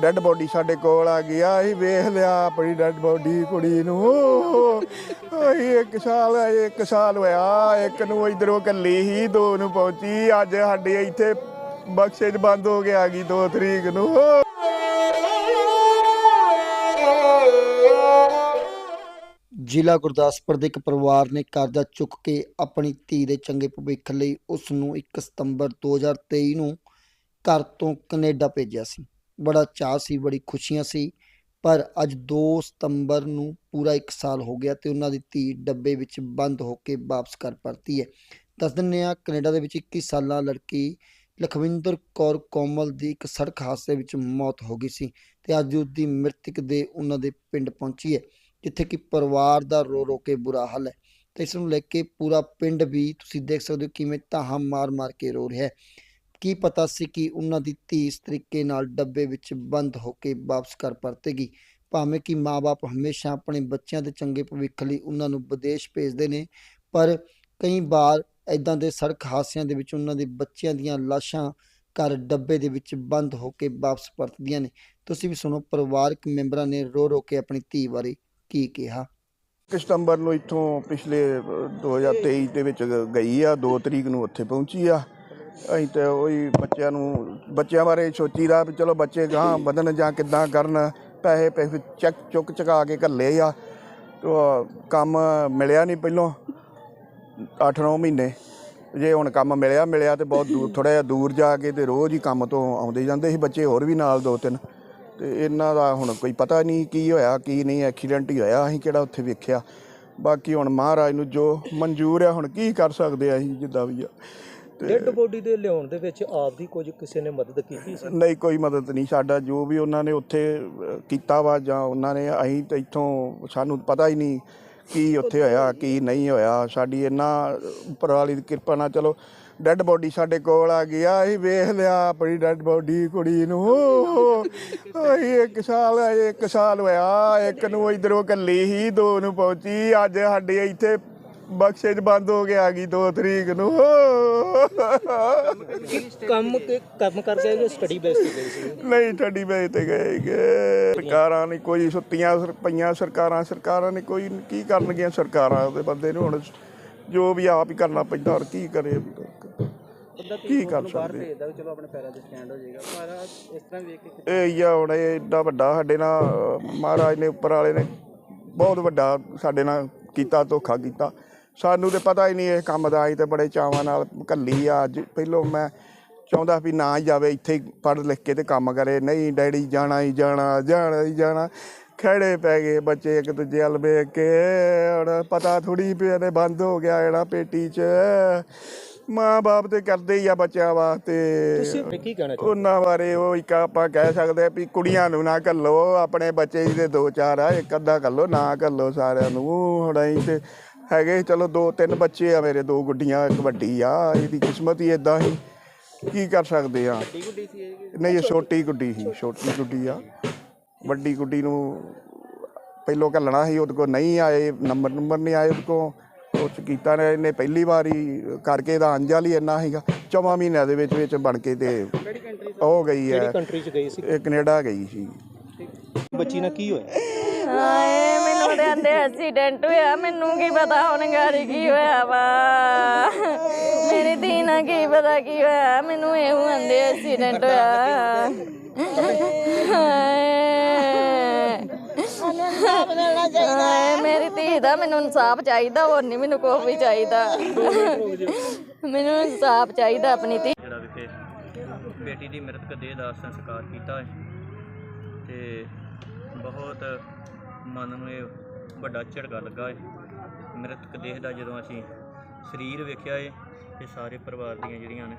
Dead body ਸਾਡੇ ਕੋਲ ਆ ਗਈ ਆ, ਅਸੀਂ ਵੇਖ ਲਿਆ ਆਪਣੀ ਡੈੱਡ ਬੋਡੀ ਕੁੜੀ ਨੂੰ। ਅਸੀਂ ਇੱਕ ਸਾਲ ਇੱਕ ਸਾਲ ਹੋਇਆ, ਇੱਕ ਨੂੰ ਇਧਰੋਂ ਕੱਲੀ ਹੀ, ਦੋ ਨੂੰ ਪਹੁੰਚੀ। ਅੱਜ ਸਾਡੇ ਇੱਥੇ ਬਖਸ਼ੇ ਬੰਦ ਹੋ ਕੇ ਆ ਗਈ 2 ਤਰੀਕ ਨੂੰ। ਜ਼ਿਲ੍ਹਾ ਗੁਰਦਾਸਪੁਰ ਦੇ ਇੱਕ ਪਰਿਵਾਰ ਨੇ ਕਰਜ਼ਾ ਚੁੱਕ ਕੇ ਆਪਣੀ ਧੀ ਦੇ ਚੰਗੇ ਭਵਿੱਖ ਲਈ ਉਸ ਨੂੰ 1 ਸਤੰਬਰ 2023 ਨੂੰ ਘਰ ਤੋਂ ਕੈਨੇਡਾ ਭੇਜਿਆ ਸੀ। ਬੜਾ ਚਾਅ ਸੀ, ਬੜੀ ਖੁਸ਼ੀਆਂ ਸੀ। ਪਰ ਅੱਜ 2 ਸਤੰਬਰ ਨੂੰ ਪੂਰਾ 1 ਸਾਲ ਹੋ ਗਿਆ ਤੇ ਉਹਨਾਂ ਦੀ ਧੀ ਡੱਬੇ ਵਿੱਚ ਬੰਦ ਹੋ ਕੇ ਵਾਪਸ ਕਰ ਪਰਤੀ ਹੈ। ਦੱਸ ਦਿੰਦੇ ਹਾਂ, ਕੈਨੇਡਾ ਦੇ ਵਿੱਚ 21 ਸਾਲਾਂ ਲੜਕੀ ਲਖਵਿੰਦਰ ਕੌਰ ਕੋਮਲ ਦੀ ਇੱਕ ਸੜਕ ਹਾਦਸੇ ਵਿੱਚ ਮੌਤ ਹੋ ਗਈ ਸੀ ਤੇ ਅੱਜ ਉਸ ਦੀ ਮ੍ਰਿਤਕ ਦੇ ਉਹਨਾਂ ਦੇ ਪਿੰਡ ਪਹੁੰਚੀ ਹੈ, ਜਿੱਥੇ ਕਿ ਪਰਿਵਾਰ ਦਾ ਰੋ ਰੋ ਕੇ ਬੁਰਾ ਹਾਲ ਹੈ। ਤੇ ਇਸ ਨੂੰ ਲੈ ਕੇ ਪੂਰਾ ਪਿੰਡ ਵੀ ਤੁਸੀਂ ਦੇਖ ਸਕਦੇ ਹੋ ਕਿਵੇਂ ਧਾਹਾਂ ਮਾਰ ਮਾਰ ਕੇ ਰੋ ਰਿਹਾ ਹੈ। ਕੀ ਪਤਾ ਸੀ ਕਿ ਉਹਨਾਂ ਦੀ ਧੀ ਇਸ ਤਰੀਕੇ ਨਾਲ ਡੱਬੇ ਵਿੱਚ ਬੰਦ ਹੋ ਕੇ ਵਾਪਸ ਘਰ ਪਰਤੇਗੀ? ਭਾਵੇਂ ਕਿ ਮਾਪੇ ਹਮੇਸ਼ਾ ਆਪਣੇ ਬੱਚਿਆਂ ਦੇ ਚੰਗੇ ਭਵਿੱਖ ਲਈ ਉਹਨਾਂ ਨੂੰ ਵਿਦੇਸ਼ ਭੇਜਦੇ ਨੇ ਪਰ ਕਈ ਵਾਰ ਇਦਾਂ ਦੇ ਸੜਕ ਹਾਦਸਿਆਂ ਦੇ ਵਿੱਚ ਉਹਨਾਂ ਦੇ ਬੱਚਿਆਂ ਦੀਆਂ ਲਾਸ਼ਾਂ ਘਰ ਡੱਬੇ ਦੇ ਵਿੱਚ ਬੰਦ ਹੋ ਕੇ ਵਾਪਸ ਪਰਤਦੀਆਂ ਨੇ। ਤੁਸੀਂ ਵੀ ਸੁਣੋ ਪਰਿਵਾਰਕ ਮੈਂਬਰਾਂ ਨੇ ਰੋ ਰੋ ਕੇ ਆਪਣੀ ਧੀ ਬਾਰੇ ਕੀ ਕਿਹਾ? ਇੱਕ ਸਤੰਬਰ ਨੂੰ ਇੱਥੋਂ ਪਿਛਲੇ ਅ, 2023 ਦੇ ਵਿੱਚ ਗਈ ਆ 2 ਤਰੀਕ ਨੂੰ ਉੱਥੇ ਪਹੁੰਚੀ ਆ। ਅਸੀਂ ਤੇ ਉਹੀ ਬੱਚਿਆਂ ਨੂੰ, ਬੱਚਿਆਂ ਬਾਰੇ ਸੋਚੀਦਾ ਵੀ ਚਲੋ ਬੱਚੇ ਗਾਂ ਵਧਣ ਜਾਂ ਕਿੱਦਾਂ ਕਰਨ, ਪੈਸੇ ਪੈਸੇ ਚੱਕ ਚੁੱਕ ਚੁਕਾ ਕੇ ਘੱਲੇ ਆ। ਤੋ ਕੰਮ ਮਿਲਿਆ ਨਹੀਂ ਪਹਿਲੋਂ 8-9 ਮਹੀਨੇ। ਜੇ ਹੁਣ ਕੰਮ ਮਿਲਿਆ ਮਿਲਿਆ ਤੇ ਬਹੁਤ ਦੂਰ ਥੋੜਾ ਜਿਹਾ ਦੂਰ ਜਾ ਕੇ ਤੇ ਰੋਜ਼ ਹੀ ਕੰਮ ਤੋਂ ਆਉਂਦੇ ਜਾਂਦੇ ਸੀ ਬੱਚੇ ਹੋਰ ਵੀ ਨਾਲ ਦੋ ਤਿੰਨ। ਤੇ ਇਹਨਾਂ ਦਾ ਹੁਣ ਕੋਈ ਪਤਾ ਨਹੀਂ ਕੀ ਹੋਇਆ, ਕੀ ਨਹੀਂ, ਐਕਸੀਡੈਂਟ ਹੀ ਹੋਇਆ, ਅਸੀਂ ਕਿਹੜਾ ਉੱਥੇ ਵੇਖਿਆ। ਬਾਕੀ ਹੁਣ ਮਹਾਰਾਜ ਨੂੰ ਜੋ ਮਨਜ਼ੂਰ ਆ, ਹੁਣ ਕੀ ਕਰ ਸਕਦੇ ਆ ਅਸੀਂ ਜਿੱਦਾਂ ਵੀ ਆ। ਡੈੱਡ ਬੋਡੀ ਦੇ ਲਿਆਉਣ ਦੇ ਵਿੱਚ ਆਪ ਦੀ ਕੁਝ ਕਿਸੇ ਨੇ ਮਦਦ ਕੀਤੀ ਸੀ? ਨਹੀਂ ਕੋਈ ਮਦਦ ਨਹੀਂ। ਸਾਡਾ ਜੋ ਵੀ ਉਹਨਾਂ ਨੇ ਉੱਥੇ ਕੀਤਾ ਵਾ ਜਾਂ ਉਹਨਾਂ ਨੇ ਅਸੀਂ ਤਾਂ ਇੱਥੋਂ ਸਾਨੂੰ ਪਤਾ ਹੀ ਨਹੀਂ ਕੀ ਉੱਥੇ ਹੋਇਆ ਕੀ ਨਹੀਂ ਹੋਇਆ। ਸਾਡੀ ਇਹਨਾਂ ਉੱਪਰ ਵਾਲੀ ਦੀ ਕਿਰਪਾ ਨਾਲ ਚਲੋ ਡੈੱਡ ਬੋਡੀ ਸਾਡੇ ਕੋਲ ਆ ਗਈ ਆ ਅਸੀਂ ਵੇਖ ਲਿਆ ਆਪਣੀ ਡੈੱਡ ਬੋਡੀ ਕੁੜੀ ਨੂੰ। ਅਸੀਂ ਇੱਕ ਸਾਲ ਇੱਕ ਸਾਲ ਹੋਇਆ ਇੱਕ ਨੂੰ ਇਧਰੋਂ ਕੱਲੀ ਹੀ ਦੋ ਨੂੰ ਪਹੁੰਚੀ। ਅੱਜ ਸਾਡੇ ਇੱਥੇ ਬਖਸ਼ੇ 'ਚ ਬੰਦ ਹੋ ਕੇ ਆ ਗਈ 2 ਤਰੀਕ ਨੂੰ। ਕੰਮ ਕੰਮ ਕਰਕੇ ਜੋ ਸਟੱਡੀ ਬੇਸ ਤੇ ਸੀ। ਨਹੀਂ ਠੱਡੀ ਵੇਚ ਤੇ ਗਏ ਗੇ। ਸਰਕਾਰਾਂ ਨੇ ਕੋਈ ਸੁੱਤੀਆਂ ਸਰ- ਪਈਆਂ ਸਰਕਾਰਾਂ ਸਰਕਾਰਾਂ ਨੇ ਕੋਈ ਕੀ ਕਰਨਗੀਆਂ ਸਰਕਾਰਾਂ ਦੇ ਬੰਦੇ ਨੂੰ ਹੁਣ? ਜੋ ਵੀ ਆਪ ਹੀ ਕਰਨਾ ਪੈਂਦਾ ਔਰ ਕੀ ਕਰੇ ਕੀ ਕਰ ਸਕਦੇ? ਭੇਜਦਾ ਵੀ ਚਲੋ ਆਪਣੇ ਪੈਰਾਂ ਤੇ ਸਟੈਂਡ ਹੋ ਜਾਏਗਾ। ਪਰ ਇਸ ਤਰ੍ਹਾਂ ਵੇਖ ਕੇ ਇਹ ਹੀ ਆ ਹੁਣ ਇਹ ਏਡਾ ਵੱਡਾ ਸਾਡੇ ਨਾਲ ਅਹ, ਮਹਾਰਾਜ ਨੇ ਉੱਪਰ ਵਾਲੇ ਨੇ ਬਹੁਤ ਵੱਡਾ ਸਾਡੇ ਨਾਲ ਕੀਤਾ ਧੋਖਾ ਕੀਤਾ। ਸਾਨੂੰ ਤੇ ਪਤਾ ਹੀ ਨਹੀਂ ਇਹ ਕੰਮ ਦਾ ਅਸੀਂ ਤੇ ਬੜੇ ਚਾਵਾਂ ਨਾਲ ਕੱਲੀ ਆ। ਅੱਜ ਪਹਿਲੋਂ ਮੈਂ ਚਾਹੁੰਦਾ ਵੀ ਨਾ ਜਾਵੇ ਇੱਥੇ ਹੀ ਪੜ੍ਹ ਲਿਖ ਕੇ ਤੇ ਕੰਮ ਕਰੇ। ਨਹੀਂ ਡੈਡੀ ਜਾਣਾ ਹੀ ਜਾਣਾ ਜਾਣਾ ਹੀ ਜਾਣਾ। ਖੜੇ ਪੈ ਗਏ ਬੱਚੇ ਇੱਕ ਦੂਜੇ ਵੱਲ ਵੇਖ ਕੇ। ਹੁਣ ਪਤਾ ਥੋੜੀ ਵੀ ਇਹਨੇ ਬੰਦ ਹੋ ਗਿਆ ਜਿਹੜਾ ਪੇਟੀ 'ਚ। ਮਾਂ ਬਾਪ ਤੇ ਕਰਦੇ ਹੀ ਆ ਬੱਚਿਆਂ ਵਾਸਤੇ। ਤੁਸੀਂ ਕੀ ਕਹਿਣਾ ਚਾਹੁੰਦੇ ਉਹਨਾਂ ਬਾਰੇ ਉਹ ਇੱਕ ਆਪਾਂ ਕਹਿ ਸਕਦੇ ਆ ਵੀ ਕੁੜੀਆਂ ਨੂੰ ਨਾ ਘੱਲੋ। ਆਪਣੇ ਬੱਚੇ ਜਿਹਦੇ ਦੋ ਚਾਰ ਆ ਇੱਕ ਅੱਧਾ ਘੱਲੋ ਨਾ ਘੱਲੋ ਸਾਰਿਆਂ ਨੂੰ। ਹੁਣ ਅਸੀਂ ਤੇ ਹੈਗੇ ਚਲੋ ਦੋ ਤਿੰਨ ਬੱਚੇ ਆ ਮੇਰੇ ਦੋ ਗੁੱਡੀਆਂ ਇੱਕ ਵੱਡੀ ਆ ਇਹਦੀ ਕਿਸਮਤ ਹੀ ਇਦਾਂ ਹੀ ਕੀ ਕਰ ਸਕਦੇ ਆ? ਨਹੀਂ ਇਹ ਛੋਟੀ ਗੁੱਡੀ ਸੀ ਛੋਟੀ ਗੁੱਡੀ ਆ। ਵੱਡੀ ਗੁੱਡੀ ਨੂੰ ਪਹਿਲੋਂ ਘੱਲਣਾ ਸੀ ਉਹਦੇ ਕੋਲ ਨਹੀਂ ਆਏ ਨੰਬਰ ਨੰਬਰ ਨਹੀਂ ਆਏ ਉਹਦੇ ਉਹ 'ਚ ਕੀਤਾ ਨੇ ਇਹਨੇ ਪਹਿਲੀ ਵਾਰੀ ਕਰਕੇ ਇਹਦਾ ਅੰਜਲ ਹੀ ਇੰਨਾ ਸੀਗਾ। ਚੌਵਾਂ ਮਹੀਨਿਆਂ ਦੇ ਵਿੱਚ ਵਿੱਚ ਬਣ ਕੇ ਤੇ ਹੋ ਗਈ ਕਿਹੜੀ ਹੈ ਕੰਟਰੀ ਚ ਗਈ ਸੀ? ਇਹ ਕੈਨੇਡਾ ਗਈ ਸੀ। ਬੱਚੀ ਨਾਲ ਕੀ ਹੋਇਆ? ਹਾਏ ਮੈਨੂੰ ਤੇ ਆਂਦੇ ਐਕਸੀਡੈਂਟ ਹੋਇਆ ਮੈਨੂੰ ਕੀ ਪਤਾ ਹੁਣ ਗਾੜੀ ਕੀ ਹੋਇਆ ਵਾ ਮੇਰੀ ਧੀ ਨਾਲ ਕੀ ਪਤਾ ਕੀ ਹੋਇਆ ਮੈਨੂੰ ਇਹੋ ਆਂਦੇ ਐਕਸੀਡੈਂਟ ਹੋਇਆ ਹਾਏ ਮੇਰੀ ਧੀ ਦਾ ਮੈਨੂੰ ਇਨਸਾਫ ਚਾਹੀਦਾ ਹੋਰ ਨਹੀਂ ਮੈਨੂੰ ਕੋਈ ਵੀ ਚਾਹੀਦਾ ਮੈਨੂੰ ਇਨਸਾਫ ਚਾਹੀਦਾ ਆਪਣੀ ਧੀ ਜਿਹੜਾ ਵਿਖੇ ਬੇਟੀ ਦੀ ਮ੍ਰਿਤਕ ਦੇਹ ਦਾ ਸੰਸਕਾਰ ਕੀਤਾ ਹੈ, ਤੇ ਬਹੁਤ ਮਨ ਨੂੰ ਇਹ ਵੱਡਾ ਝਟਕਾ ਲੱਗਾ ਹੈ ਮ੍ਰਿਤਕ ਦੇਹ ਦਾ ਜਦੋਂ ਅਸੀਂ ਸਰੀਰ ਵੇਖਿਆ ਏ ਤੇ ਸਾਰੇ ਪਰਿਵਾਰ ਦੀਆਂ ਜਿਹੜੀਆਂ ਨੇ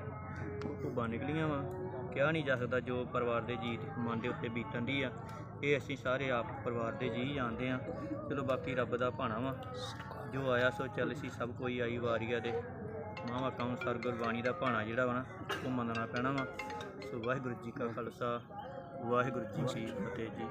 ਉਹ ਨਿਕਲੀਆਂ ਵਾ। ਕਿਹਾ ਨਹੀਂ ਜਾ ਸਕਦਾ ਜੋ ਪਰਿਵਾਰ ਦੇ ਜੀ ਮਨ ਦੇ ਉੱਤੇ ਬੀਤਣ ਦੀ ਆ, ਇਹ ਅਸੀਂ ਸਾਰੇ ਆਪ ਪਰਿਵਾਰ ਦੇ ਜੀ ਜਾਣਦੇ ਆ। ਚਲੋ ਬਾਕੀ ਰੱਬ ਦਾ ਭਾਣਾ ਵਾ। ਜੋ ਆਇਆ ਸੋ ਚੱਲ ਸੀ, ਸਭ ਕੋਈ ਆਈ ਵਾਰੀਆ ਦੇ। ਮਾਵਾ ਕੌਂਸਰ ਗੁਰਬਾਣੀ ਦਾ ਭਾਣਾ ਜਿਹੜਾ ਵਾ ਨਾ, ਉਹ ਮੰਨਣਾ ਪੈਣਾ ਵਾ। ਸੋ ਵਾਹਿਗੁਰੂ ਜੀ ਕਾ ਖਾਲਸਾ, ਵਾਹਿਗੁਰੂ ਜੀ ਕੀ ਫਤਿਹ ਜੀ।